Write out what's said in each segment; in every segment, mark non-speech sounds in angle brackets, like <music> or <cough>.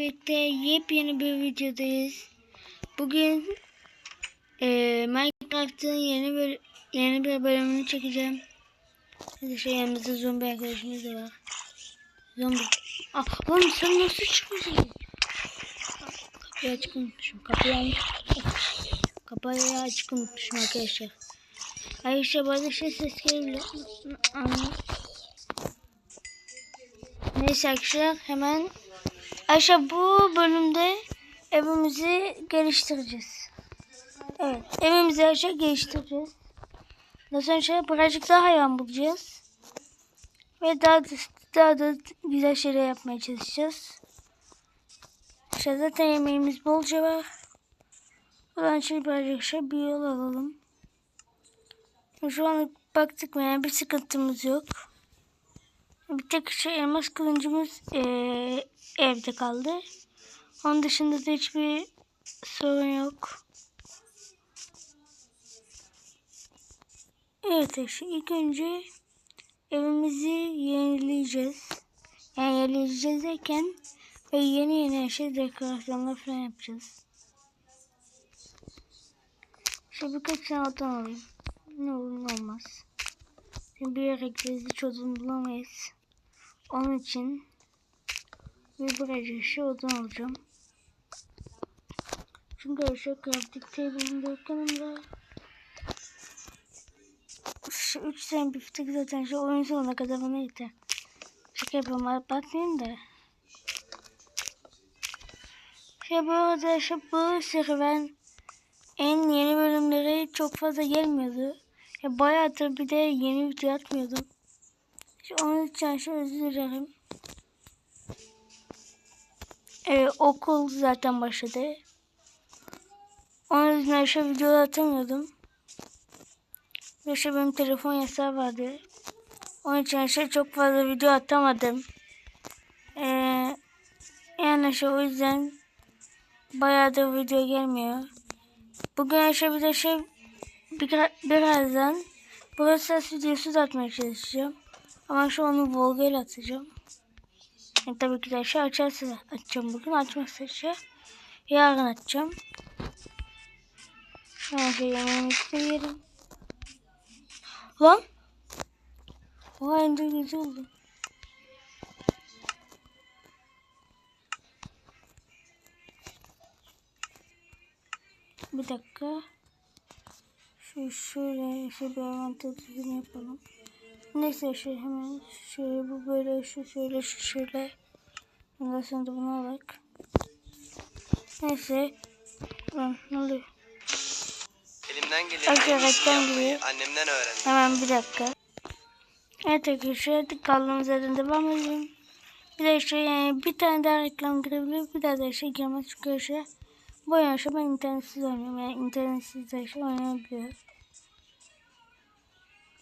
birlikte yepyeni bir videodayız. Bugün eee Minecraft'ın yeni bir yeni bir bölümünü çekeceğim. Hadi şey yanımızda zombi arkadaşımız da var. Zombi. Ah lan sen nasıl çıkmışsın? Kapıyı açık unutmuşum. Kapıyı açık. Kapıyı açık unutmuşum arkadaşlar. Arkadaşlar bu arada şey ses gelebilir. Neyse arkadaşlar hemen Ayşe bu bölümde evimizi geliştireceğiz. Evet evimizi aşağı geliştireceğiz. Daha sonra birazcık daha hayvan bulacağız. Ve daha da, daha da güzel şeyler yapmaya çalışacağız. İşte zaten yemeğimiz bolca var. Buradan şimdi birazcık şey bir yol alalım. Şu an baktık mı yani bir sıkıntımız yok. Bir tek şey elmas kılıncımız eee, evde kaldı. Onun dışında da hiçbir sorun yok. Evet işte ilk önce evimizi yenileyeceğiz. Yani yenileyeceğiz derken ve yeni yeni şey dekorasyonlar falan yapacağız. İşte birkaç tane odun alayım. Ne olur ne olmaz. Şimdi bir yere gideriz hiç odun bulamayız. Onun için bir birazcık şey odun alacağım. Çünkü şu crafting table'ın da yok yanımda. Şu üç tane biftek zaten şu oyun sonuna kadar bana yeter. Şaka yapıyorum bakmayayım da. Şey bu arada şu bu serüven en yeni bölümleri çok fazla gelmiyordu. Ya bayağıdır bir de yeni video atmıyordum. Onun için özür dilerim. Ee, okul zaten başladı. Onun yüzünden şu videoları atamıyordum. Ve benim telefon yasağı vardı. Onun için şey çok fazla video atamadım. Ee, yani şu o yüzden bayağı da video gelmiyor. Bugün şey bir de şey bir, birazdan burası videosu da atmaya çalışacağım. Ama şu onu Volga ile atacağım. Yani tabii ki de şey açarsa açacağım bugün. Açmazsa şey yarın açacağım. Her şey yemeğimizi yiyelim. Lan. Oha ender gözü oldu. Bir dakika. Şu şöyle şu bir avantaj düzgün yapalım. Neyse şey hemen şöyle bu böyle şu şöyle şu şöyle. Ondan sonra da bunu alak. Neyse. Lan ne oluyor? Elimden geleni en iyisini reklam yapmayı giriyor. annemden öğrendim. Hemen bir dakika. Evet arkadaşlar kaldığımız yerden devam edelim. Bir de şey yani bir tane daha reklam girebilir. Bir daha da şey girmez çünkü şey bu oyunu ben internetsiz oynuyorum. Yani internetsiz de şey oynayabiliyor.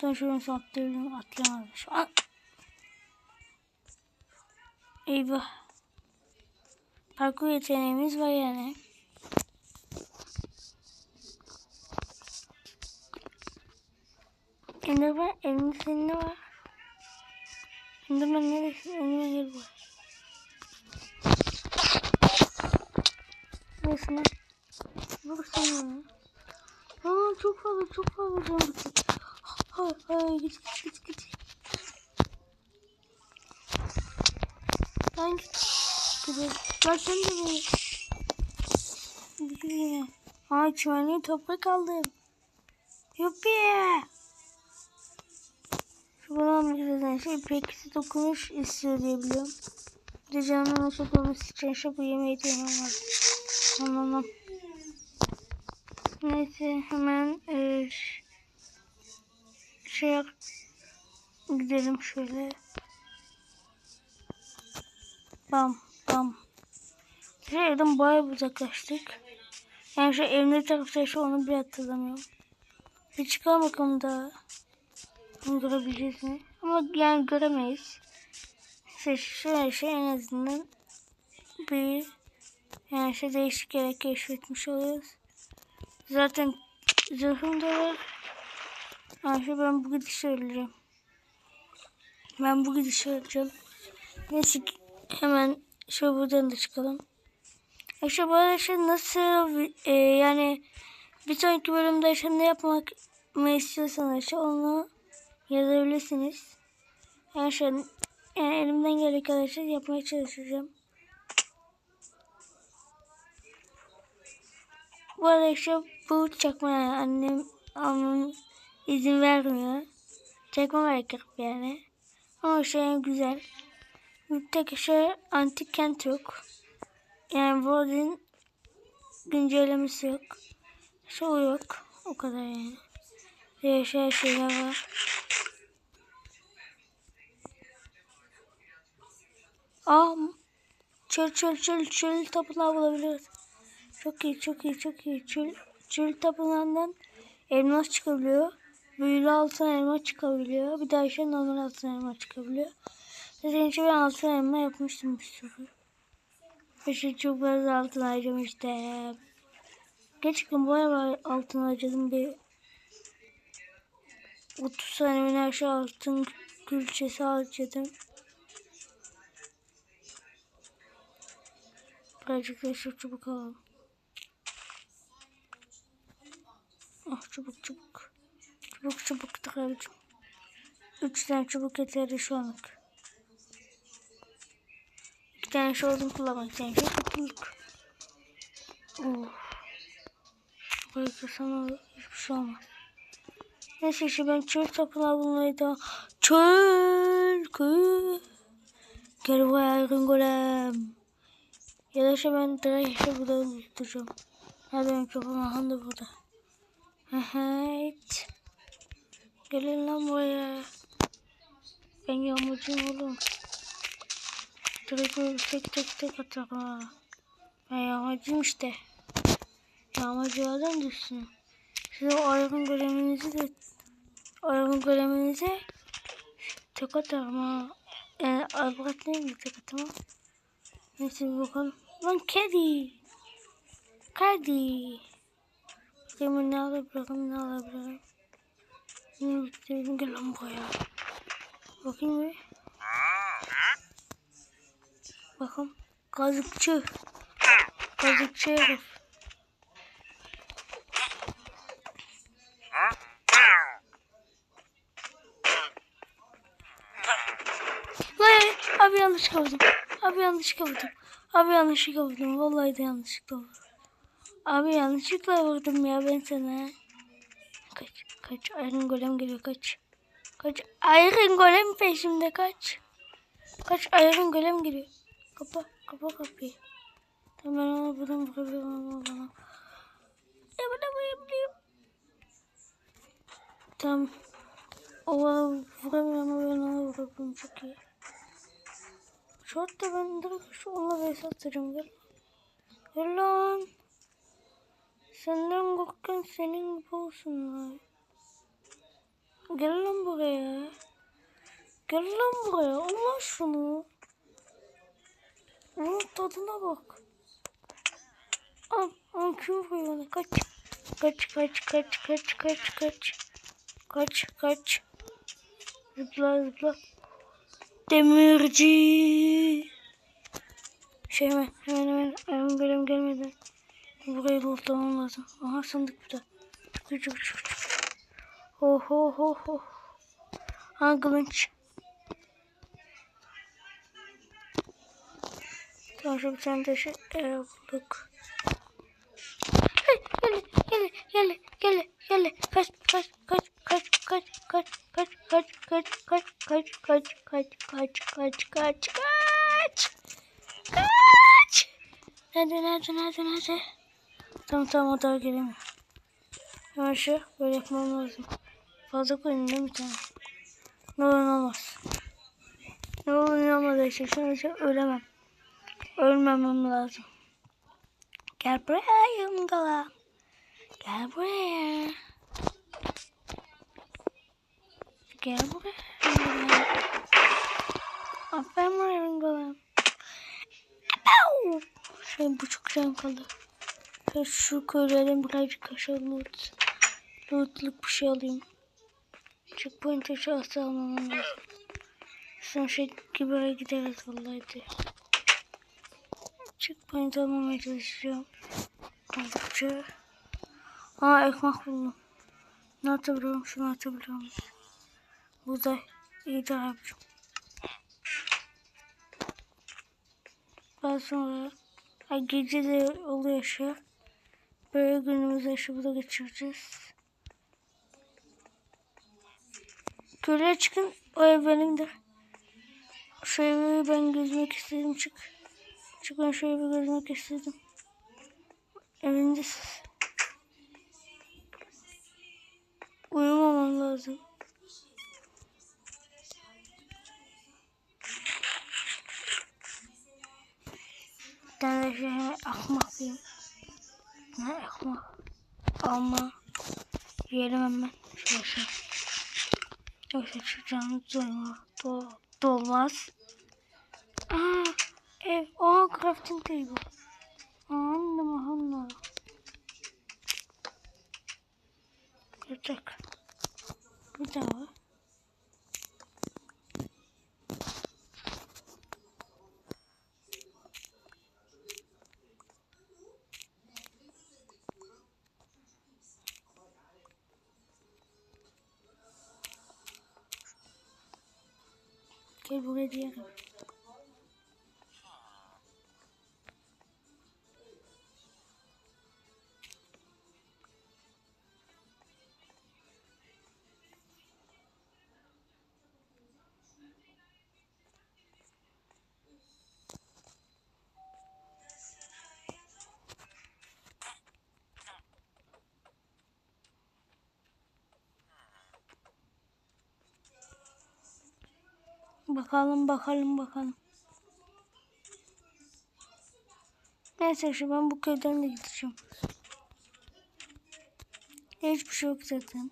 Şunu son atlıyorum. Atlayamadım şu an. Eyvah. Parkur yeteneğimiz var yani. Enderman elimde senin ne var? Enderman neresi? Enderman gel bu. Neresi ne? Burası ne? Aa çok fazla çok fazla can bitti. Hayır hayır git git git git. Ben. Gidelim. Bak sen de yine. Aa çimenliğe toprak aldım. Yuppi. Şuradan bir de şey pekisi dokunuş istiyor diye biliyorum. Bir de canımın çok olması için şu bu yemeği yemem lazım. Tamam. Neyse hemen e, şey yap- gidelim şöyle. Bam bam. Şey evden bayağı uzaklaştık. Yani şu evin ne tarafta şu onu bir hatırlamıyorum. Bir çıkalım bakalım daha. Bunu görebileceğiz mi? Ama yani göremeyiz. İşte şöyle şey en azından bir yani şey değişik yere keşfetmiş oluyoruz. Zaten zırhım da var. Ayşe ben bu gidişi öleceğim. Ben bu gidişi öleceğim. Neyse hemen Şöyle buradan da çıkalım. İşte bu arkadaşlar nasıl e, yani bir sonraki bölümde işte ne yapmak mı istiyorsanız işte onu yazabilirsiniz. An yani elimden geldiği kadar şey yapmaya çalışacağım. Bu arada işte bu çakma annem annem izin vermiyor. Çakma hareket yani. Ama şey güzel. Bir tek şey antik kent yok. Yani World'in güncellemesi yok. Şu yok. O kadar yani. Değişen şeyler var. Aa, çöl çöl çöl çöl tapınağı bulabiliriz. Çok iyi çok iyi çok iyi. Çöl, çöl tapınağından elmas çıkabiliyor. Büyülü altın elma çıkabiliyor. Bir daha şey normal altın elma çıkabiliyor. Zaten önce ben altın elma yapmıştım bir sürü. Peşin çok fazla altın harcamıştım. Gerçekten araba altın harcadım bir 30 saniye her şey altın külçesi harcadım. Birazcık da şu çubuk alalım. Ah çubuk çubuk. Çubuk çubuk tıkayacağım. Üç tane çubuk yeterli şu anlık. İki tane şey oldum kullanmak. Bir tane şey kutluluk. Oh. Bırakırsam hiçbir şey olmaz. Neyse işte ben çöl tapınağı bulmayı da çöl köy. Gel buraya ayrın golem. Ya da işte ben direkt işte burada tutacağım. Nerede benim tapınağım da burada. Evet. Gelin lan buraya. Ben yağmurcuyum oğlum. Direkt böyle tek tek tek atarım ha. Ben yağmurcuyum işte. Yağmurcu adam düşsün. Size o ayakın goleminizi de ayakın goleminize tek atarım ha. Yani Albert neydi tek atamam. Neyse bakalım. Lan kedi. Kedi. Bakayım ne alabilirim ne alabilirim. Bitirelim gel lan buraya. Bakayım bir. Bakın. Kazıkçı. Kazıkçı herif. Lan abi yanlış kavurdum. Abi yanlış kavurdum. Abi yanlışlıkla vurdum. Vallahi de yanlışlıkla vurdum. Abi yanlışlıkla vurdum ya ben sana. Kaç Iron Golem geliyor kaç. Kaç Iron Golem peşimde kaç. Kaç Iron Golem geliyor. Kapa kapa kapıyı. Tamam ben onu buradan vurabilirim ama bana. Ya bana vurabilirim. Tamam. O bana vuramıyor ama ben ona vurabilirim çok iyi. Şu hatta ben direkt şu onunla vs atacağım gel. Gel lan. Senden korkan senin gibi olsunlar. Gel lan buraya. Gel lan buraya. Allah şunu. Onun tadına bak. Al, al kim vuruyor? Kaç. Kaç, kaç, kaç, kaç, kaç, kaç. Kaç, kaç. Zıpla, zıpla. Demirci. Şey hemen, hemen, hemen. Hemen benim gelmeden. Burayı lootlamam lazım. Aha sandık burada. Çık çık Oh oh oh oh. Ha kılıç. Tamam şu bir tane de şey e, bulduk. Gel gel gel gel gel kaç kaç kaç kaç kaç kaç kaç kaç kaç kaç kaç kaç kaç kaç kaç kaç kaç kaç Nerede nerede nerede nerede Tamam tamam o daha gelemiyor. Hemen şu böyle yapmam lazım. Fazla koyun değil mi tane? Ne olur ne olmaz. Ne olur ne olmaz işte. Şu an için ölemem. Ölmemem lazım. Gel buraya yungala. Gel buraya. Gel buraya yungala. Aferin buraya yungala. Şey buçuk can kaldı. Şu köylerden birazcık aşağı loot. Lootluk bir şey alayım. Checkpoint aşağısı almamam lazım. Son şey gibi gideriz vallahi de. Checkpoint almamaya çalışacağım. Oldukça. Aa ekmek buldum. Ne atabiliyorum? Şunu atabiliyorum. Buğday. İyi de abicim. Daha sonra ay gece de oluyor şu. Böyle günümüzü burada geçireceğiz. Köylüye çıkın. O ev benimdir. Şu evi ben gezmek istedim. Çık. Çık ben şu evi gezmek istedim. Evindesin. Uyumamam lazım. Bir tane şey akmak diyeyim. Ne akmak? Alma. Yiyelim hemen. Şöyle şey. Şu canlı doyma. Do dolmaz. Aa, ev. Oha crafting table. Anladım anladım. Kaçak. Bir daha de. Bakalım bakalım bakalım. Neyse şu ben bu köyden de gideceğim. Hiçbir şey yok zaten.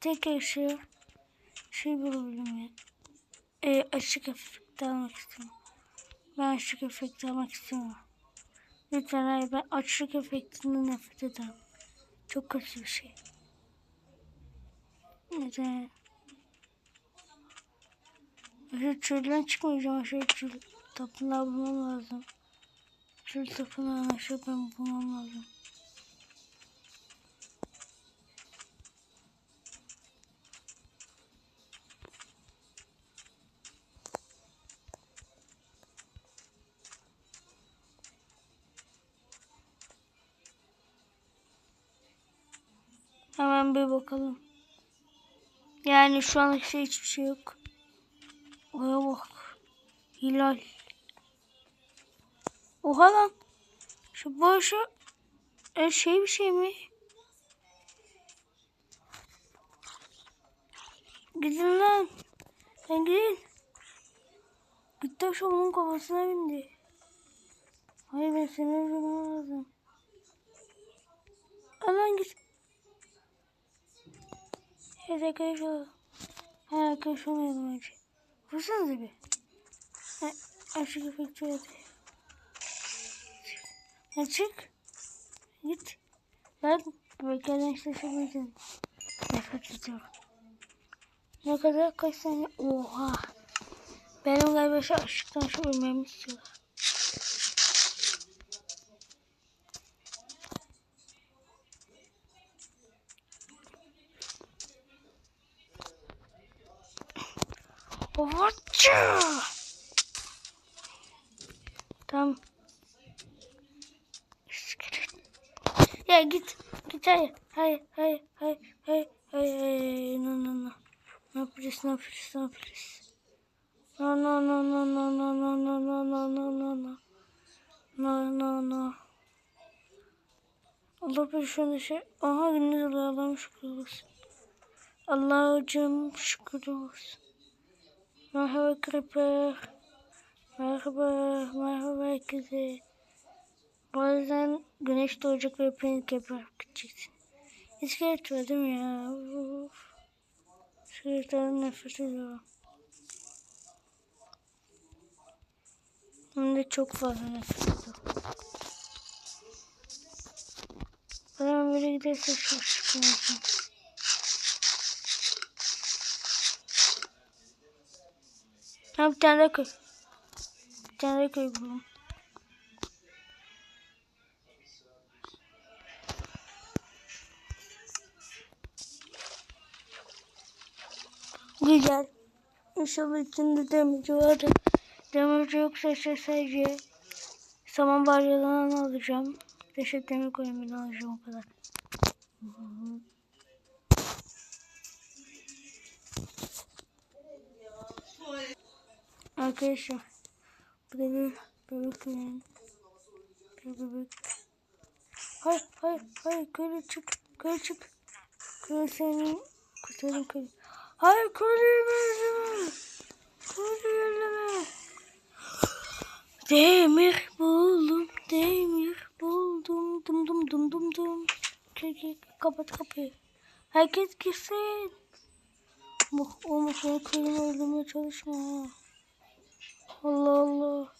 Tek eşya şey bulabilirim ya. E, açık efekt almak istiyorum. Ben açık efekt almak istemiyorum. Lütfen hayır ben açık efektinden nefret ederim. Çok kötü bir şey. Neden? Şu çölden çıkmayacağım. Aşağı çöl tapınağı bulmam lazım. Çöl tapınağını aşağı ben bulmam lazım. Hemen bir bakalım. Yani şu anlık şey hiçbir şey yok. Oya bak. Hilal. Oha lan. Şu boşu e, şey bir şey mi? Gidin lan. Sen gidin. Gitti şu onun kafasına bindi. Hayır ben seni öldürmem lazım. Alan git. Evet arkadaşlar. Ha arkadaşlar olmayalım önce. Vursanıza bir. Ha, açık efekti hadi. Ha çık. Git. Ben işte şaşırmayacağım. Nefret ediyorum. Ne kadar kaç saniye? Oha. Benim galiba şu aşıktan şu ölmemi istiyorlar. Ovaçı. Tamam. Ya git. Git hayır. Hayır. Hayır. Hayır. Hayır. Hayır. hayır. No no no. No please. No please. No please. No no no no no no no no no no no no no. No no no. Allah bir şu anda şey. Aha gündüz oluyor. Allah'ım şükür olsun. Allah'ım şükür olsun. Merhaba Creeper. Merhaba, merhaba herkese. Bazen güneş doğacak ve hepiniz geberip gideceksin. İskelet var değil mi ya? Uf. İskeletlerden nefret ediyorum. Hem de çok fazla nefret ediyorum. Ben böyle giderse çok çıkmayacağım. Aa bir tane daha köy. Bir tane daha köy buldum. Güzel. İnşallah içinde demirci vardır. Demirci yoksa işte sadece saman balyalarını alacağım. Teşekkür ederim. Koyun alacağım o kadar. Hı -hı. Arkadaşlar burada bir bebek var. Bir bebek. Hayır hayır hayır köle çık köle çık. Köle senin kurtarın köle. Hayır köle yerleme. Köle yerleme. Demir buldum demir buldum dum dum dum dum dum. Kapat kapıyı. Herkes girsin. Bak o makine köyümü öldürmeye çalışma. Allah Allah.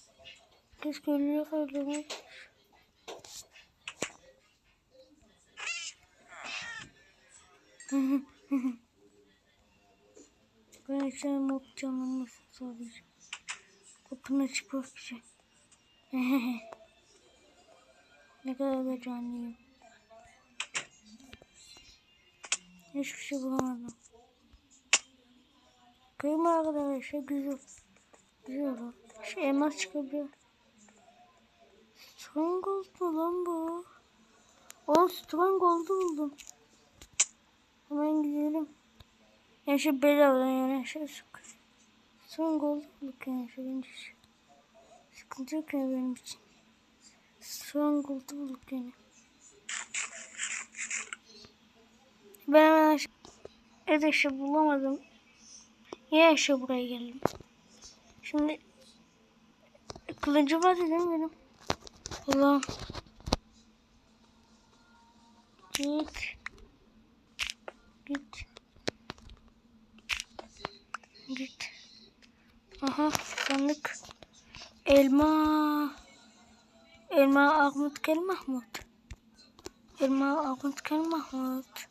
Herkes köylüye öldürmeye Ben içeri mob canlanmasını sağlayacağım. Kapının açık bakacağım. <laughs> ne kadar da canlıyım. Hiçbir şey bulamadım. Kıyma arkadaşlar güzel. Oldu. Şu elmas çıkabiliyor. Stronghold mu lan bu? O Stronghold'u buldum. Hemen gidelim. Yani şu bedavadan yani şey sık. Stronghold'u bulduk yani şu bence. şu. Sıkıntı yok yani benim için. Stronghold'u bulduk yani. Ben hemen aşağı... Evet aşağı bulamadım. Niye aşağı buraya geldim? Şimdi kılıcı var dedim benim. Ulan. Git. Git. Git. Aha sandık. Elma. Elma Ahmet Kel Mahmut. Elma Ahmet Kel Mahmut.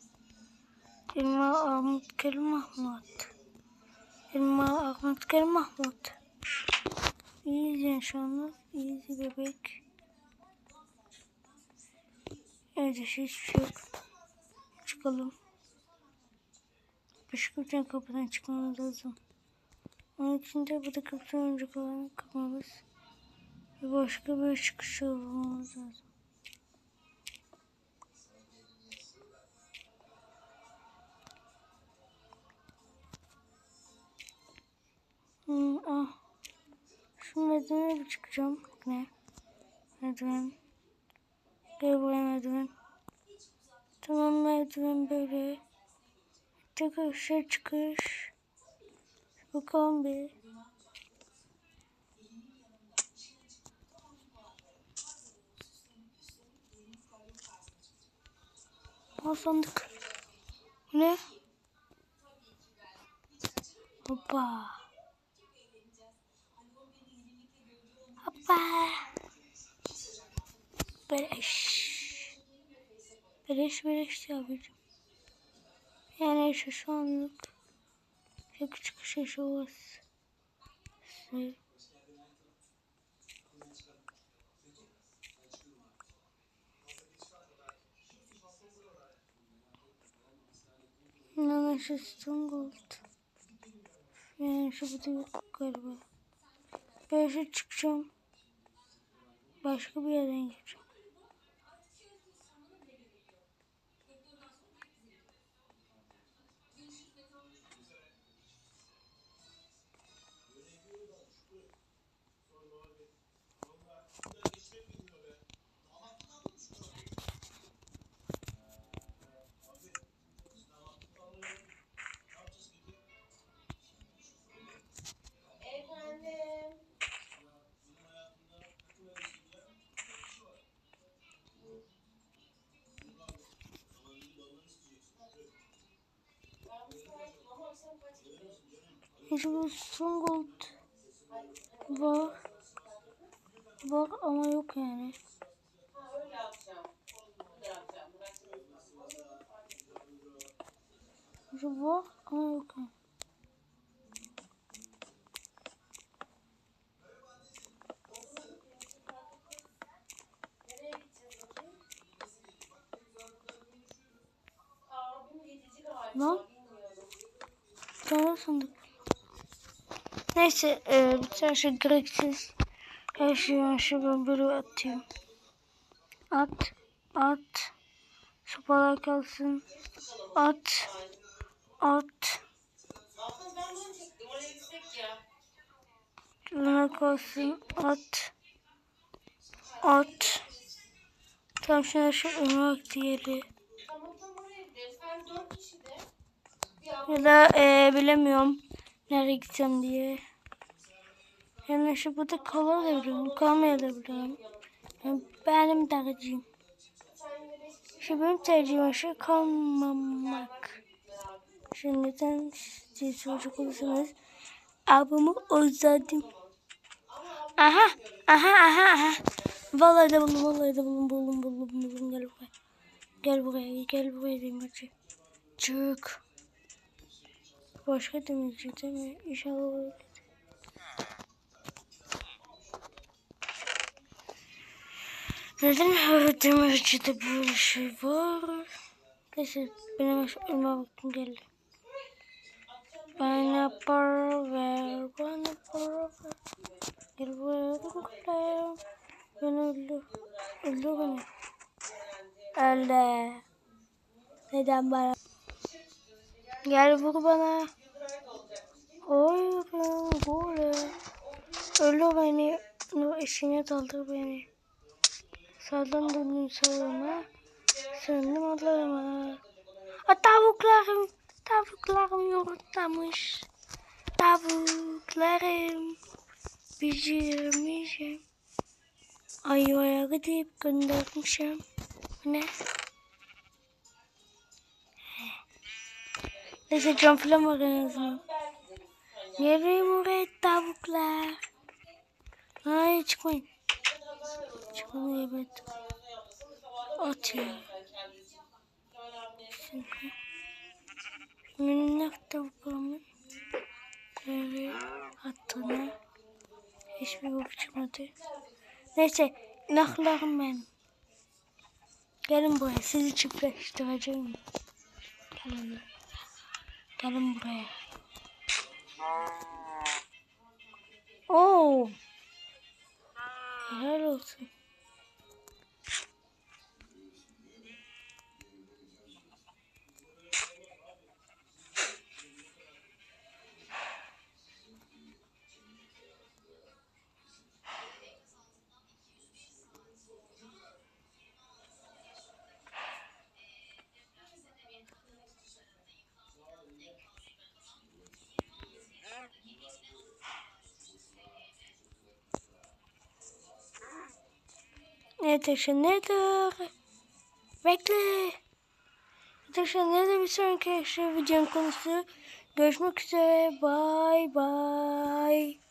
Elma Ahmet Kel Mahmut. Elma Ahmet Kel Mahmut. İyiyiz şu anda. İyiyiz bebek. Evet hiçbir şey yok. Çıkalım. Başka kapıdan çıkmamız lazım. Onun için de burada kapıdan önce kalan kapmamız. Ve başka bir çıkış yolu bulmamız lazım. Hmm, ah. Şu merdivene bir çıkacağım. Ne? Merdiven. Gel buraya merdiven. Tamam merdiven böyle. Tekrar aşağı çıkış. Bakalım bir. Bu ne? Hoppa. Beleş. Beleş beleş yapacağım. Yani şu şu anlık çıkış aşaması. Şey. Yani şu Stronghold. Yani şu bu da yok galiba. Ben şu çıkacağım. Başka bir yerden gireceğim. Şu Stronghold var. Var ama yok yani. Var ama yok yani. Lan. Tamam sandık. Neyse e, bütün şey gereksiz. Her şeyi aşağı ben böyle atıyorum. At. At. Sopalar kalsın. At. At. Şuna kalsın. At. At. Tam şuna şu ırmak diyelim. Ya da eee, bilemiyorum. Nereye gideceğim diye. Yani şu burada kalabilirim. Kalmayabilirim. Yani benim tercihim. Şu benim tercihim şu kalmamak. Şimdi neden siz çocuk olursanız abimi özledim. Aha, aha, aha, aha. Vallahi de buldum, vallahi de buldum, buldum, buldum, buldum. Gel buraya. Gel buraya, gel buraya hadi. Çık. Başka demeyecek değil mi? İnşallah Neden her demircide böyle şey var? Neyse benim ölme vaktim geldi. Bana para ver, bana para ver. Gel buraya kulağım. Beni öldür. Öldür beni. Öldü. Neden bana? Gel vur bana. Oy gole. Öldür beni. Nur eşine daldır beni. Sağdan döndüm sağıma. Söndüm adlarıma. A tavuklarım. Tavuklarım yumurtlamış. Tavuklarım. Pişirmişim. Ayvaya gidip göndermişim. Ne? Neyse cam falan var en azından. Gelin buraya tavuklar. Hayır çıkmayın. Çıkmayın evet. At ya. Şimdi. Minnak tavuklarımın. Böyle attığını. Hiçbir bok çıkmadı. Neyse. Naklarım ben. Gelin buraya. Sizi çiftleştireceğim. Gelin. Gelin buraya. Oo. Helal olsun. Arkadaşlar nedir? Bekle. Arkadaşlar nedir bir sonraki videonun konusu. Görüşmek üzere. Bye bye.